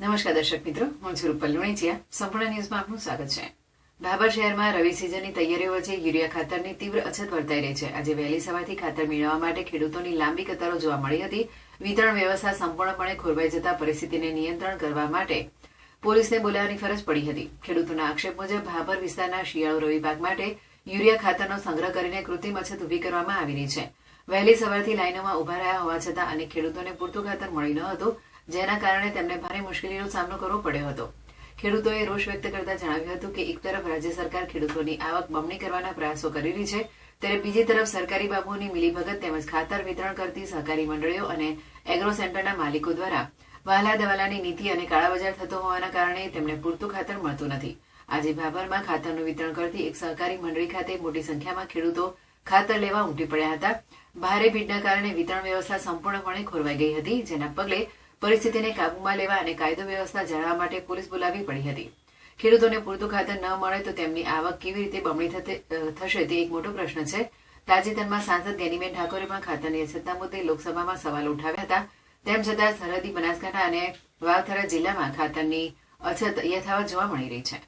નમસ્કાર દર્શક મિત્રો, હું છું રૂપલ લુણીચિયા. સંપૂર્ણ ન્યૂઝમાં આપનું સ્વાગત છે. ભાભર શહેરમાં રવિ સિઝનની તૈયારીઓ વચ્ચે યુરિયા ખાતરની તીવ્ર અછત વર્તાઈ રહી છે. આજે વહેલી સવારથી ખાતર મેળવવા માટે ખેડૂતોની લાંબી કતારો જોવા મળી હતી. વિતરણ વ્યવસ્થા સંપૂર્ણપણે ખોરવાઈ જતા પરિસ્થિતિને નિયંત્રણ કરવા માટે પોલીસને બોલાવવાની ફરજ પડી હતી. ખેડૂતોના આક્ષેપ મુજબ ભાભર વિસ્તારના શિયાળુ રવિ પાક માટે યુરિયા ખાતરનો સંગ્રહ કરીને કૃત્રિમ અછત ઊભી કરવામાં આવી રહી છે. વહેલી સવારથી લાઇનોમાં ઊભા રહ્યા હોવા છતાં અનેક ખેડૂતોને પૂરતું ખાતર મળી ન હતું. જેના કારણે તેમને ભારે મુશ્કેલીનો સામનો કરવો પડ્યો હતો. ખેડૂતોએ રોષ વ્યક્ત કરતા જણાવ્યું હતું કે એક તરફ રાજ્ય સરકાર ખેડૂતોની આવક બમણી કરવાના પ્રયાસો કરી રહી છે, ત્યારે બીજી તરફ સરકારી બાબુઓની મિલીભગત તેમજ ખાતર વિતરણ કરતી સહકારી મંડળીઓ અને એગ્રો સેન્ટરના માલિકો દ્વારા વહાલા દવાલાની નીતિ અને કાળાબજાર થતો હોવાના કારણે તેમને પૂરતું ખાતર મળતું નથી. આજે ભાભરમાં ખાતરનું વિતરણ કરતી એક સહકારી મંડળી ખાતે મોટી સંખ્યામાં ખેડૂતો ખાતર લેવા ઉમટી પડ્યા હતા. ભારે ભીડના કારણે વિતરણ વ્યવસ્થા સંપૂર્ણપણે ખોરવાઈ ગઈ હતી, જેના પગલે પરિસ્થિતિને કાબૂમાં લેવા અને કાયદો વ્યવસ્થા જાળવવા માટે પોલીસ બોલાવવી પડી હતી. ખેડૂતોને પૂરતું ખાતર ન મળે તો તેમની આવક કેવી રીતે બમણી થશે તે એક મોટો પ્રશ્ન છે. તાજેતરમાં સાંસદ ગેનીબેન ઠાકોરે પણ ખાતરની અછતના મુદ્દે લોકસભામાં સવાલ ઉઠાવ્યા હતા. તેમ છતાં સરહદી બનાસકાંઠા અને વાવથરા જિલ્લામાં ખાતરની અછત યથાવત જોવા મળી રહી છે.